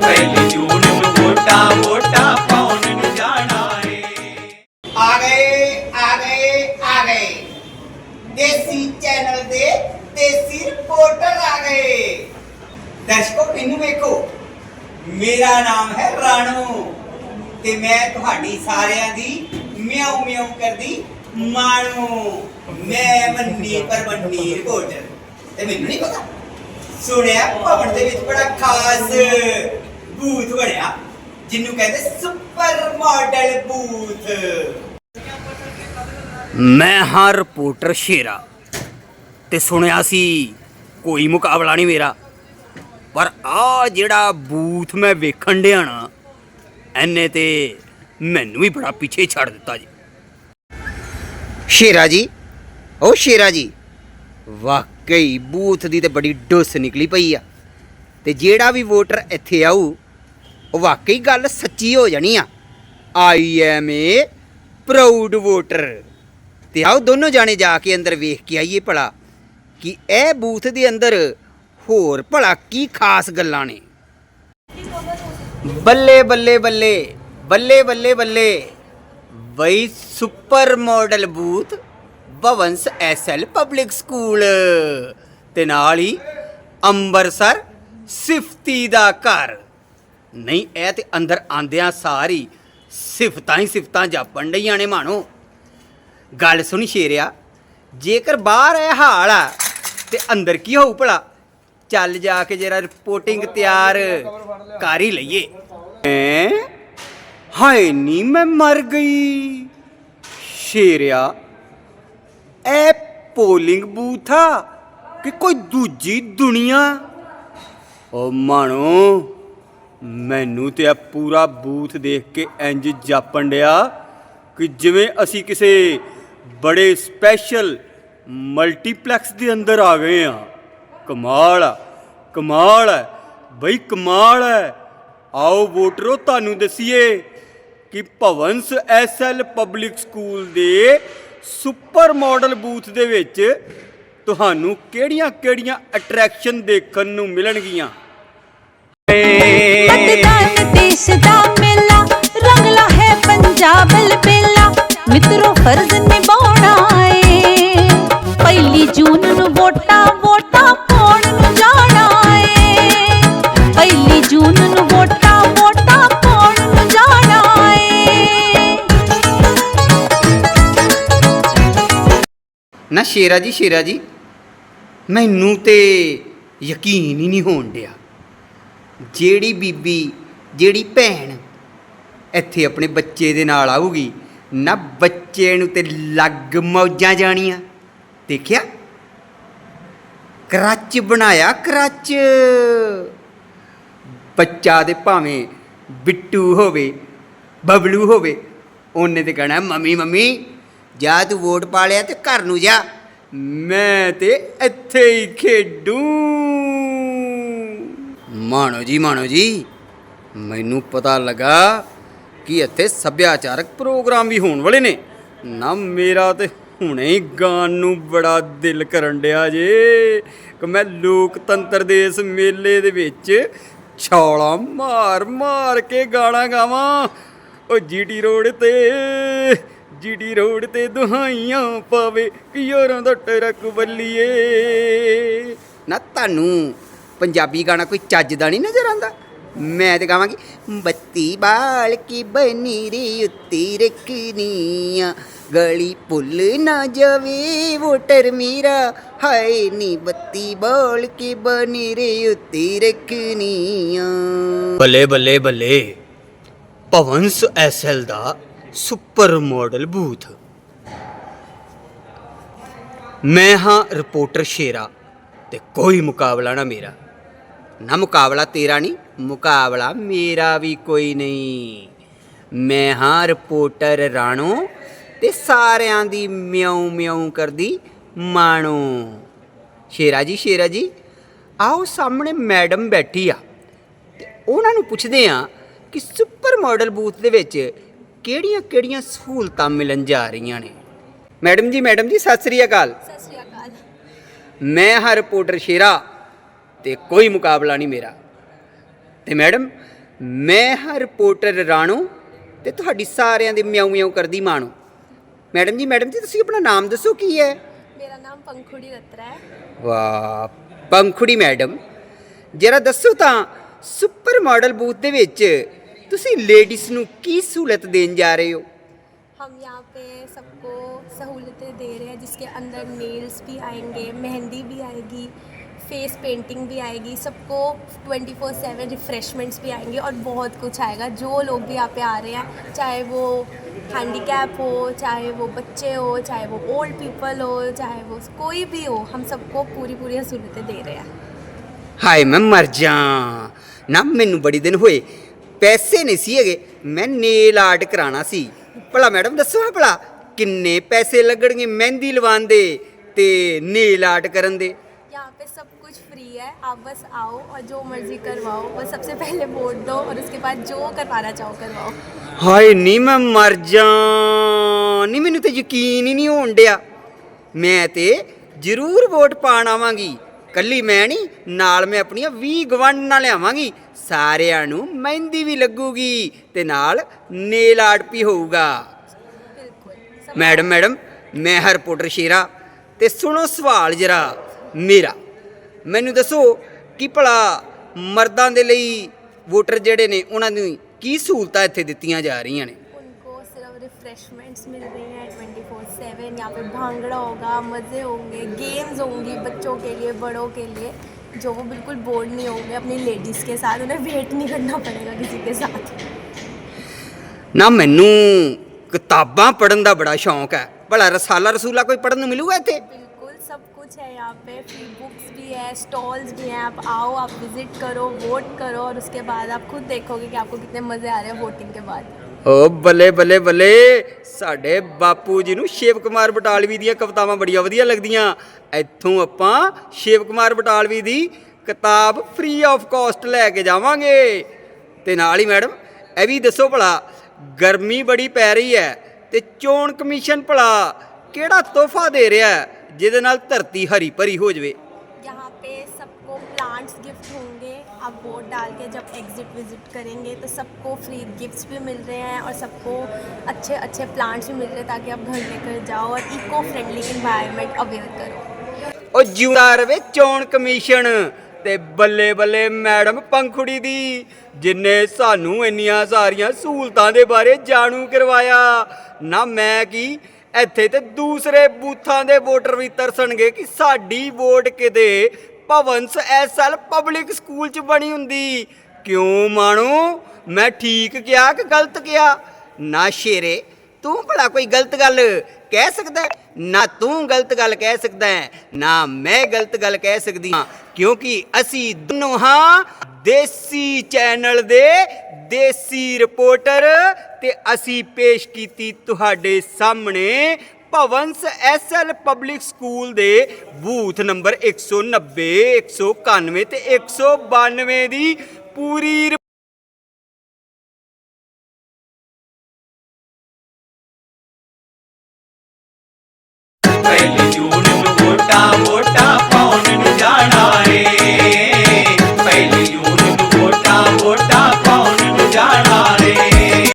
ਪਹਿਲੀ ਜੂਨ ਨੂੰ ਵੋਟਾਂ ਵੋਟਾਂ ਪਾਉਣ ਨੂੰ ਜਾਣਾ ਏ ਆ ਗਏ ਆ ਗਏ ਆ ਗਏ। ਦੇਸੀ ਚੈਨਲ ਦੇ ਦੇਸੀ ਰਿਪੋਰਟਰ ਆ ਗਏ। ਦਰਸ਼ਕੋ, ਮੈਨੂੰ ਵੇਖੋ। ਮੇਰਾ ਨਾਮ ਹੈ ਰਾਣੂ ਤੇ ਮੈਂ ਤੁਹਾਡੀ ਸਾਰਿਆਂ ਦੀ ਮਿਆਉ ਮਿਆਉ ਕਰਦੀ ਮਾਣੂ। ਮੈਂ ਮੰਨੀ ਪਰਮੰਨੀ ਰਿਪੋਰਟਰ ਤੇ ਮੈਨੂੰ ਨਹੀਂ ਪਤਾ। ਸੁਣਿਆ, ਭਵਨ ਦੇ ਵਿੱਚ ਬੜਾ ਖਾਸ ਬੂਥ ਬਣਿਆ ਜਿਹਨੂੰ ਕਹਿੰਦੇ ਸੁਪਰ ਮਾਡਲ ਬੂਥ। ਮੈਂ ਹਾਂ ਰਿਪੋਰਟਰ ਸ਼ੇਰਾ ਤੇ ਸੁਣਿਆ ਸੀ ਕੋਈ ਮੁਕਾਬਲਾ ਨਹੀਂ ਮੇਰਾ। ਪਰ ਆ ਜਿਹੜਾ ਬੂਥ ਮੈਂ ਵੇਖਣ ਡਿਆ ਨਾ ਐਨੇ ਤੇ ਮੈਨੂੰ ਵੀ ਬੜਾ ਪਿੱਛੇ ਛੱਡ ਦਿੱਤਾ ਜੀ। ਸ਼ੇਰਾ ਜੀ ਉਹ ਸ਼ੇਰਾ ਜੀ ਵਾਕਈ ਬੂਥ ਦੀ ਤੇ ਬੜੀ ਡੁੱਸ ਨਿਕਲੀ ਪਈ ਆ। ਤੇ ਜਿਹੜਾ ਵੀ ਵੋਟਰ ਇੱਥੇ ਆਊ ਉਹ ਵਾਕਈ ਗੱਲ ਸੱਚੀ ਹੋ ਜਾਣੀ ਆ। I am a proud voter ਤੇ ਆਓ ਦੋਨੋਂ ਜਾਣੇ ਜਾ ਕੇ ਅੰਦਰ ਵੇਖ ਕੇ ਆਈਏ ਭਲਾ, ਕਿ ਇਹ ਬੂਥ ਦੇ ਅੰਦਰ ਹੋਰ ਭਲਾ ਕੀ ਖਾਸ ਗੱਲਾਂ ਨੇ। ਬੱਲੇ ਬੱਲੇ ਬੱਲੇ ਬੱਲੇ ਬੱਲੇ ਬੱਲੇ, ਬਈ super model booth Bhavans SL public school ਤੇ ਨਾਲ ਹੀ ਅੰਬਰਸਰ ਸਿਫਤੀ ਦਾ ਘਰ। ਨਹੀਂ, ਇਹ ਤੇ ਅੰਦਰ ਆਂਦਿਆਂ ਸਾਰੀ ਸਿਫਤਾਂ ਹੀ ਸਿਫਤਾਂ ਜਾਪਣ ਡਈਆਂ ਨੇ ਮਾਣੋ। ਗੱਲ ਸੁਣ ਸ਼ੇਰਿਆ, ਜੇਕਰ ਬਾਹਰ ਇਹ ਹਾਲ ਆ, ਤੇ ਅੰਦਰ ਕੀ ਹੋਊ ਭਲਾ? ਚੱਲ ਜਾ ਕੇ ਜਰਾ ਰਿਪੋਰਟਿੰਗ ਤਿਆਰ ਕਰ ਹੀ ਲਈਏ। ਹੈਂ? ਹਾਏ ਨੀ ਮੈਂ ਮਰ ਗਈ। ਸ਼ੇਰਿਆ, ਇਹ ਪੋਲਿੰਗ ਬੂਥ ਆ ਕਿ ਕੋਈ ਦੂਜੀ ਦੁਨੀਆ? ਓ ਮਾਣੋ ਮੈਨੂੰ ਤੇ ਆ ਪੂਰਾ ਬੂਥ ਦੇਖ ਕੇ ਇੰਜ ਜਾਪਣ ਡਿਆ ਕਿ ਜਿਵੇਂ ਅਸੀਂ ਕਿਸੇ ਬੜੇ ਸਪੈਸ਼ਲ ਮਲਟੀਪਲੈਕਸ ਦੇ ਅੰਦਰ ਆ ਗਏ ਆ। ਕਮਾਲ ਆ, ਕਮਾਲ ਹੈ ਬਈ ਕਮਾਲ ਹੈ ਆਓ ਵੋਟਰੋ, ਤੁਹਾਨੂੰ ਦਸੀਏ ਕਿ ਭਵੰਸ ਐਸਐਲ ਪਬਲਿਕ ਸਕੂਲ ਦੇ ਸੁਪਰ ਮਾਡਲ ਬੂਥ ਦੇ ਵਿੱਚ ਤੁਹਾਨੂੰ ਕਿਹੜੀਆਂ-ਕਿਹੜੀਆਂ ਅਟਰੈਕਸ਼ਨ ਦੇਖਣ ਨੂੰ ਮਿਲਣਗੀਆਂ? ਦੇਸ਼ ਦਾ ਮੇਲਾ ਰੰਗਲਾ ਹੈ ਪੰਜਾਬ ਲਬੇਲਾ ਮਿੱਤਰੋ ਫਰਜ਼ ਨਿਭਾਉਣਾ ਏ। ਪਹਿਲੀ ਜੂਨ ਨੂੰ ਵੋਟਾਂ ਵੋਟਾਂ ਪਾਉਣ ਨੂੰ ਜਾਣਾ ਏ। ਪਹਿਲੀ ਜੂਨ ਨੂੰ ਵੋਟਾਂ ਵੋਟਾਂ ਪਾਉਣ ਨੂੰ ਜਾਣਾ ਏ। ਨਾ ਸ਼ੇਰਾ ਜੀ ਸ਼ੇਰਾ ਜੀ, ਮੈਨੂੰ ਤੇ ਯਕੀਨ ਹੀ ਨਹੀਂ ਹੋਣ ਡਿਆ। ਜਿਹੜੀ ਬੀਬੀ ਜਿਹੜੀ ਭੈਣ ਇੱਥੇ ਆਪਣੇ ਬੱਚੇ ਦੇ ਨਾਲ ਆਊਗੀ, ਨਾ ਬੱਚੇ ਨੂੰ ਤੇ ਲੱਗ ਮੌਜਾਂ ਜਾਣੀਆਂ। ਦੇਖਿਆ? ਕਰਚ ਬਣਾਇਆ, ਕਰਚ। ਬੱਚਾ ਦੇ ਭਾਵੇਂ ਬਿੱਟੂ ਹੋਵੇ, ਬਬਲੂ ਹੋਵੇ, ਉਹਨੇ ਤੇ ਕਹਣਾ, ਮੰਮੀ ਮੰਮੀ, ਜਾ ਤੂੰ ਵੋਟ ਪਾ ਲਿਆ ਤੇ ਘਰ ਨੂੰ ਜਾ। ਮੈਂ ਤੇ ਇੱਥੇ ਹੀ ਖੇਡੂ। ਮਾਣੋ ਜੀ ਮਾਣੋ ਜੀ ਮੈਨੂੰ ਪਤਾ ਲੱਗਾ ਕਿ ਇੱਥੇ ਸੱਭਿਆਚਾਰਕ ਪ੍ਰੋਗਰਾਮ ਵੀ ਹੋਣ ਵਾਲੇ ਨੇ। ਨਾ ਮੇਰਾ ਤੇ ਹੁਣੇ ਹੀ ਗਾਣ ਨੂੰ ਬੜਾ ਦਿਲ ਕਰਨ ਡਿਆ ਜੇ ਕਿ ਮੈਂ ਲੋਕਤੰਤਰ ਦੇ ਇਸ ਮੇਲੇ ਦੇ ਵਿੱਚ ਛਾਲਾਂ ਮਾਰ ਮਾਰ ਕੇ ਗਾਣਾ ਗਾਵਾਂ। ਉਹ ਜੀਟੀ ਰੋਡ ਤੇ, ਜੀਟੀ ਰੋਡ ਤੇ ਦੁਹਾਈਆਂ ਪਾਵੇ ਕਿ ਯਾਰਾਂ ਦਾ ਟਰੱਕ ਬੱਲੀਏ ਨਾ ਤੁਹਾਨੂੰ ਪੰਜਾਬੀ ਗਾਣਾ ਕੋਈ ਚੱਜ ਦਾ ਨਹੀਂ ਨਜ਼ਰ ਆਉਂਦਾ? ਮੈਂ ਤੇ ਗਾਵਾਂਗੀ, ਬੱਤੀ ਬਾਲ ਕੀ ਬਨੀ ਰੇ ਉੱਤੀ ਰਖਨੀਆਂ, ਗਲੀ ਪੁੱਲ ਨਾ ਜਾਵੇ ਵੋਟਰ ਮੇਰਾ, ਹਾਏ ਨੀ ਬੱਤੀ ਬਾਲ ਕੀ ਬਨੀ ਰੇ ਉੱਤੀ ਰਖਨੀਆਂ। ਬੱਲੇ ਬੱਲੇ ਬੱਲੇ ਭਵੰਸ ਐਸਐਲ ਦਾ ਸੁਪਰ ਮਾਡਲ ਬੂਥ। ਮੈਂ ਹਾਂ ਰਿਪੋਰਟਰ ਸ਼ੇਰਾ ਤੇ ਕੋਈ ਮੁਕਾਬਲਾ ਨਾ ਮੇਰਾ। ਨਾ ਮੁਕਾਬਲਾ ਤੇਰਾ ਨਹੀਂ ਮੁਕਾਬਲਾ ਮੇਰਾ ਵੀ ਕੋਈ ਨਹੀਂ। ਮੈਂ ਹਾਂ ਰਿਪੋਰਟਰ ਰਾਣੋ ਤੇ ਸਾਰਿਆਂ ਦੀ ਮਿਆਉ ਮਿਆਉ ਕਰਦੀ ਮਾਣੋ। ਸ਼ੇਰਾ ਜੀ ਸ਼ੇਰਾ ਜੀ ਆਓ ਸਾਹਮਣੇ ਮੈਡਮ ਬੈਠੀ ਆ ਤੇ ਉਹਨਾਂ ਨੂੰ ਪੁੱਛਦੇ ਆ ਕਿ ਸੁਪਰ ਮਾਡਲ ਬੂਥ ਦੇ ਵਿੱਚ ਕਿਹੜੀਆਂ-ਕਿਹੜੀਆਂ ਸਹੂਲਤਾਂ ਮਿਲਣ ਜਾ ਰਹੀਆਂ ਨੇ। ਮੈਡਮ ਜੀ ਮੈਡਮ ਜੀ ਸਤਿ ਸ੍ਰੀ ਅਕਾਲ। ਸਤਿ ਸ਼੍ਰੀ ਅਕਾਲ। ਮੈਂ ਹਾਂ ਰਿਪੋਰਟਰ ਸ਼ੇਰਾ ਤੇ ਕੋਈ ਮੁਕਾਬਲਾ ਨਹੀਂ ਮੇਰਾ। ਤੇ ਮੈਡਮ ਮੈਂ ਹਾਂ ਰਿਪੋਰਟਰ ਰਾਣੋ ਤੇ ਤੁਹਾਡੀ ਸਾਰਿਆਂ ਦੀ ਮਿਆਉ ਮਿਆਉ ਕਰਦੀ ਮਾਣੋ ਮੈਡਮ ਜੀ ਮੈਡਮ ਜੀ ਤੁਸੀਂ ਆਪਣਾ ਨਾਮ ਦੱਸੋ ਕੀ ਹੈ ਮੇਰਾ ਨਾਮ ਪੰਖੁੜੀ ਰਤਰਾ ਹੈ ਵਾਹ ਪੰਖੁੜੀ ਮੈਡਮ ਜਰਾ ਦੱਸੋ ਤਾਂ ਸੁਪਰ ਮਾਡਲ ਬੂਥ ਦੇ ਵਿੱਚ ਤੁਸੀਂ ਲੇਡੀਜ਼ ਨੂੰ ਕੀ ਸਹੂਲਤ ਦੇਣ ਜਾ ਰਹੇ ਹੋ हम यहाँ पे सबको सहूलतें दे रहे हैं जिसके अंदर नेल्स भी आएंगे मेहंदी भी आएगी फेस पेंटिंग भी आएगी सबको 24 फोर सेवन रिफ़्रेशमेंट्स भी आएंगे और बहुत कुछ आएगा जो लोग भी यहाँ पे आ रहे हैं चाहे वो हैंडीकैप हो चाहे वो बच्चे हो चाहे वो ओल्ड पीपल हो चाहे वो कोई भी हो हम सबको पूरी पूरी सहूलतें दे रहे हैं ਹਾਏ ਮੈਂ ਮਰ ਜਾ ਨਾ ਮੈਨੂੰ ਬੜੀ ਦਿਨ ਹੋਏ ਪੈਸੇ ਨਹੀਂ ਸੀ ਹੈਗੇ ਮੈਂ ਨੇਲ ਆਰਟ ਕਰਾਣਾ ਸੀ ਭਲਾ ਮੈਡਮ ਦੱਸੋ ਹਾਂ ਭਲਾ ਕਿੰਨੇ ਪੈਸੇ ਲੱਗਣਗੇ ਮਹਿੰਦੀ ਲਵਾਉਣ ਦੇ ਤੇ ਨੇਲ ਆਰਟ ਕਰਨ ਦੇ यहाँ पे सब कुछ फ्री है आप बस आओ और जो मर्जी करवाओ बस सबसे पहले वोट दो और उसके बाद जो करवाना चाहो करवाओ ਹਾਏ ਨਹੀਂ ਮੈਂ ਮਰ ਜਾ ਨਹੀਂ ਮੈਨੂੰ ਤੇ ਯਕੀਨ ਹੀ ਨਹੀਂ ਹੋਣ ਡਿਆ ਮੈਂ ਤੇ ਜ਼ਰੂਰ ਵੋਟ ਪਾਣ ਆਵਾਂਗੀ ਕੱਲੀ ਮੈਂ ਨਹੀਂ ਨਾਲ ਮੈਂ ਆਪਣੀਆਂ 20 ਗਵੰਡ ਨਾਲ ਲਿਆਵਾਂਗੀ ਸਾਰਿਆਂ ਨੂੰ ਮਹਿੰਦੀ ਵੀ ਲੱਗੂਗੀ ਤੇ ਨਾਲ ਨੇਲ ਆਰਟ ਵੀ ਹੋਊਗਾ बिल्कुल सब ਮੈਡਮ ਮੈਡਮ ਮੈਂ ਹਾਂ ਰਿਪੋਰਟਰ ਸ਼ੇਰਾ ਤੇ ਸੁਣੋ ਸਵਾਲ ਜਰਾ ਮੇਰਾ ਮੈਨੂੰ ਦੱਸੋ ਕਿ ਭਲਾ ਮਰਦਾਂ ਦੇ ਲਈ ਵੋਟਰ ਜਿਹੜੇ ਨੇ ਉਹਨਾਂ ਨੂੰ ਕੀ ਸਹੂਲਤਾਂ ਇੱਥੇ ਦਿੱਤੀਆਂ ਜਾ ਰਹੀਆਂ ਨੇ उनको सिर्फ रिफ्रेशमेंट्स मिल रही हैं ट्वेंटी फोर सेवन यहाँ पे भांगड़ा होगा मज़े होंगे गेम्स होंगी बच्चों के लिए बड़ों के लिए जो वो बिल्कुल बोर्ड नहीं होंगे अपनी लेडीज़ के साथ उन्हें वेट नहीं करना पड़ेगा किसी के साथ ਨਾ ਮੈਨੂੰ ਕਿਤਾਬਾਂ ਪੜ੍ਹਨ ਦਾ ਬੜਾ ਸ਼ੌਂਕ ਹੈ ਭਲਾ ਰਸਾਲਾ ਰਸੂਲਾ ਕੋਈ ਪੜ੍ਹਨ ਨੂੰ ਮਿਲੂਗਾ ਇੱਥੇ बिल्कुल सब कुछ है यहाँ पे फ्री बुक्स भी है स्टॉल्स भी हैं आप आओ आप विज़िट करो वोट करो और उसके बाद आप खुद देखोगे कि आपको कितने मज़े आ रहे हैं वोटिंग के बाद ਓ ਬੱਲੇ ਬੱਲੇ ਬੱਲੇ ਸਾਡੇ ਬਾਪੂ ਜੀ ਨੂੰ ਸ਼ਿਵ ਕੁਮਾਰ ਬਟਾਲਵੀ ਦੀਆਂ ਕਵਿਤਾਵਾਂ ਬੜੀਆਂ ਵਧੀਆ ਲੱਗਦੀਆਂ ਇੱਥੋਂ ਆਪਾਂ ਸ਼ਿਵ ਕੁਮਾਰ ਬਟਾਲਵੀ ਦੀ ਕਿਤਾਬ ਫ੍ਰੀ ਆਫ ਕਾਸਟ ਲੈ ਕੇ ਜਾਵਾਂਗੇ ਤੇ ਨਾਲ ਹੀ ਮੈਡਮ ਇਹ ਵੀ ਦੱਸੋ ਭਲਾ ਗਰਮੀ ਬੜੀ ਪੈ ਰਹੀ ਹੈ ਤੇ ਚੋਣ ਕਮਿਸ਼ਨ ਭਲਾ ਕਿਹੜਾ ਤੋਹਫਾ ਦੇ ਰਿਹਾ ਹੈ, ਜਿਹਦੇ ਨਾਲ ਧਰਤੀ ਹਰੀ ਭਰੀ ਹੋ ਜਾਵੇ यहाँ पे सबको प्लांट्स गिफ्ट होंगे आप वोट डाल के जब एग्जिट विजिट करेंगे तो सबको फ्री गिफ्ट्स भी मिल रहे हैं और सबको अच्छे अच्छे प्लांट्स भी मिल रहे हैं ताकि आप घर लेकर जाओ और इको फ्रेंडली इन्वायरमेंट अवेयर करो ਉਹ ਜਿਉਂਦਾ ਰਵੇ ਚੋਣ ਕਮਿਸ਼ਨ ਤੇ ਬੱਲੇ ਬੱਲੇ ਮੈਡਮ ਪੰਖੁੜੀ ਦੀ ਜਿਨੇ ਸਾਨੂੰ ਇੰਨੀਆਂ ਸਾਰੀਆਂ ਸਹੂਲਤਾਂ ਦੇ ਬਾਰੇ ਜਾਣੂ ਕਰਵਾਇਆ ਨਾ ਮੈਂ ਕੀ ਇੱਥੇ ਤੇ ਦੂਸਰੇ ਬੂਥਾਂ ਦੇ ਵੋਟਰ ਵੀ ਤਰਸਣਗੇ ਕਿ ਸਾਡੀ ਵੋਟ ਕਿਤੇ ਭਵਨਸ ਐਸਐਲ ਪਬਲਿਕ ਸਕੂਲ ਚ ਬਣੀ ਹੁੰਦੀ। ਕਿਉਂ ਮਾਣੋ? ਮੈਂ ਠੀਕ ਕਿਹਾ ਕਿ ਗਲਤ ਕਿਹਾ? ਨਾ ਸ਼ੇਰੇ, ਤੂੰ ਭਲਾ ਕੋਈ ਗਲਤ ਗੱਲ ਕਹਿ ਸਕਦਾ ਨਾ ਤੂੰ ਗਲਤ ਗੱਲ ਕਹਿ ਸਕਦਾ ਹੈ, ਨਾ ਮੈਂ ਗਲਤ ਗੱਲ ਕਹਿ ਸਕਦੀ ਹਾਂ ਕਿਉਂਕਿ ਅਸੀਂ ਦੋਨੋਂ ਹਾਂ ਦੇਸੀ ਚੈਨਲ ਦੇ ਦੇਸੀ ਰਿਪੋਰਟਰ ਤੇ ਅਸੀਂ ਪੇਸ਼ ਕੀਤੀ ਤੁਹਾਡੇ ਸਾਹਮਣੇ ਭਵਨਸ ਐਸਐਲ ਪਬਲਿਕ ਸਕੂਲ ਦੇ ਬੂਥ ਨੰਬਰ 190 191 ਤੇ 192 ਦੀ ਪੂਰੀ ਪਹਿਲੀ ਜੂਨ